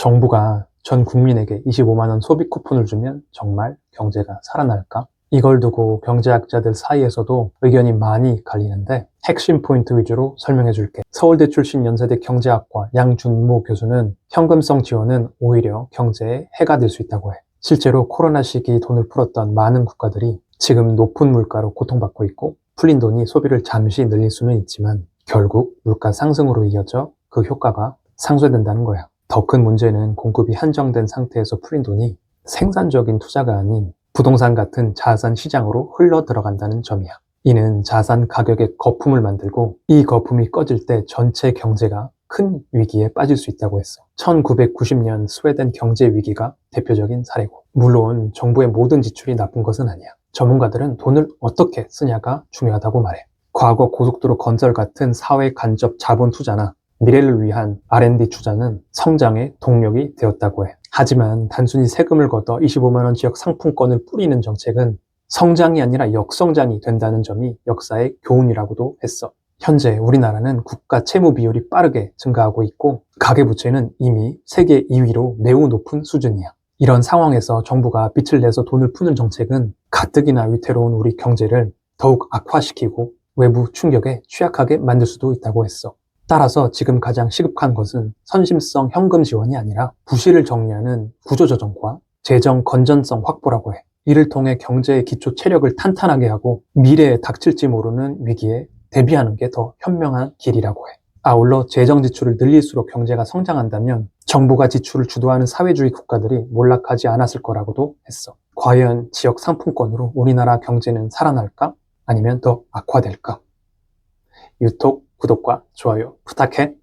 정부가 전 국민에게 25만원 소비 쿠폰을 주면 정말 경제가 살아날까? 이걸 두고 경제학자들 사이에서도 의견이 많이 갈리는데 핵심 포인트 위주로 설명해 줄게. 서울대 출신 연세대 경제학과 양준모 교수는 현금성 지원은 오히려 경제에 해가 될 수 있다고 해. 실제로 코로나 시기 돈을 풀었던 많은 국가들이 지금 높은 물가로 고통받고 있고 풀린 돈이 소비를 잠시 늘릴 수는 있지만 결국 물가 상승으로 이어져 그 효과가 상쇄된다는 거야. 더 큰 문제는 공급이 한정된 상태에서 풀린 돈이 생산적인 투자가 아닌 부동산 같은 자산 시장으로 흘러 들어간다는 점이야. 이는 자산 가격의 거품을 만들고 이 거품이 꺼질 때 전체 경제가 큰 위기에 빠질 수 있다고 했어. 1990년 스웨덴 경제 위기가 대표적인 사례고. 물론 정부의 모든 지출이 나쁜 것은 아니야. 전문가들은 돈을 어떻게 쓰냐가 중요하다고 말해. 과거 고속도로 건설 같은 사회 간접 자본 투자나 미래를 위한 R&D 투자는 성장의 동력이 되었다고 해. 하지만 단순히 세금을 걷어 25만원 지역 상품권을 뿌리는 정책은 성장이 아니라 역성장이 된다는 점이 역사의 교훈이라고도 했어. 현재 우리나라는 국가 채무 비율이 빠르게 증가하고 있고 가계부채는 이미 세계 2위로 매우 높은 수준이야. 이런 상황에서 정부가 빚을 내서 돈을 푸는 정책은 가뜩이나 위태로운 우리 경제를 더욱 악화시키고 외부 충격에 취약하게 만들 수도 있다고 했어. 따라서 지금 가장 시급한 것은 선심성 현금 지원이 아니라 부실을 정리하는 구조조정과 재정 건전성 확보라고 해. 이를 통해 경제의 기초 체력을 탄탄하게 하고 미래에 닥칠지 모르는 위기에 대비하는 게 더 현명한 길이라고 해. 아울러 재정 지출을 늘릴수록 경제가 성장한다면 정부가 지출을 주도하는 사회주의 국가들이 몰락하지 않았을 거라고도 했어. 과연 지역 상품권으로 우리나라 경제는 살아날까? 아니면 더 악화될까? 유톡, 구독과 좋아요 부탁해.